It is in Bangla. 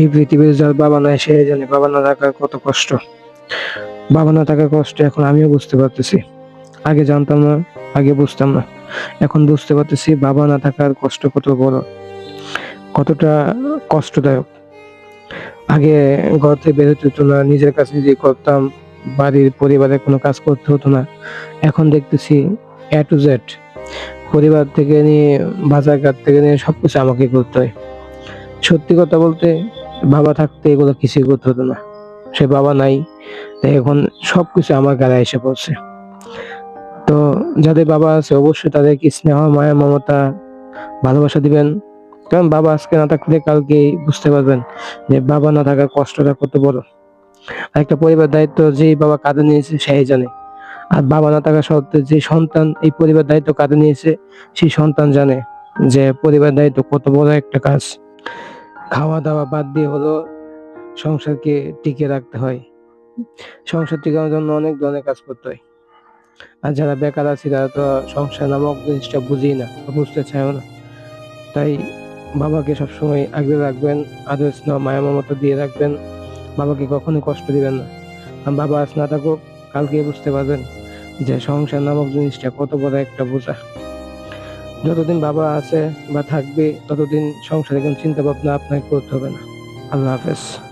এই পৃথিবীর যার বাবা নাই সে জানে বাবা না থাকার কত কষ্ট। বাবা না থাকার কষ্ট এখন আমিও বুঝতে পারতেছি। আগে জানতাম না, আগে বুঝতাম না। এখন বুঝতে পারতেছি বাবা না থাকার কষ্ট কত বড়, কতটা কষ্টদায়ক। আগে ঘর থেকে বেরোতে হতো না, নিজের কাছে নিজে করতাম, বাড়ির পরিবারের কোনো কাজ করতে হতো না। এখন দেখতেছি এ টু জেড পরিবার থেকে নিয়ে, বাজার ঘাট থেকে নিয়ে সবকিছু আমাকে করতে হয়। সত্যি কথা বলতে বাবা থাকতে এগুলো কিছুই করতে হতো না। সে বাবা নাই, তাই এখন সবকিছু আমার গায়ে এসে পড়ছে। তো যাদের বাবা আছে, অবশ্যই তাদেরকে স্নেহ, মায়া, মমতা, ভালোবাসা দিবেন। কারণ বাবা আজকে না থাকলে কালকে বুঝতে পারবেন যে বাবা না থাকার কষ্টটা কত বড়। একটা পরিবার দায়িত্ব যেই বাবা কাঁধে নিয়েছে, সেই জানে। আর বাবা না থাকা সত্ত্বে যে সন্তান এই পরিবার দায়িত্ব কাঁধে নিয়েছে, সেই সন্তান জানে যে পরিবার দায়িত্ব কত বড় একটা কাজ। খাওয়া দাওয়া বাদ দিয়ে হলো সংসারকে টিকে রাখতে হয়। সংসার টিকানোর জন্য অনেক ধরনের কাজ করতে হয়। আর যারা বেকার আছে, তারা তো সংসার নামক জিনিসটা বুঝেই না, বুঝতে চায়ও না। তাই বাবাকে সবসময় আগলে রাখবেন আদর স্নেহ মায়া মমতা দিয়ে রাখবেন। বাবাকে কখনো কষ্ট দিবেন না। বাবা আজ না থাকুক কালকে বুঝতে পারবেন যে সংসার নামক জিনিসটা কত বড় একটা বোঝা। যতদিন বাবা আছে বা থাকবে, ততদিন সংসারে কোনো চিন্তা ভাবনা আপনাকে করতে হবে না। আল্লাহ হাফেজ।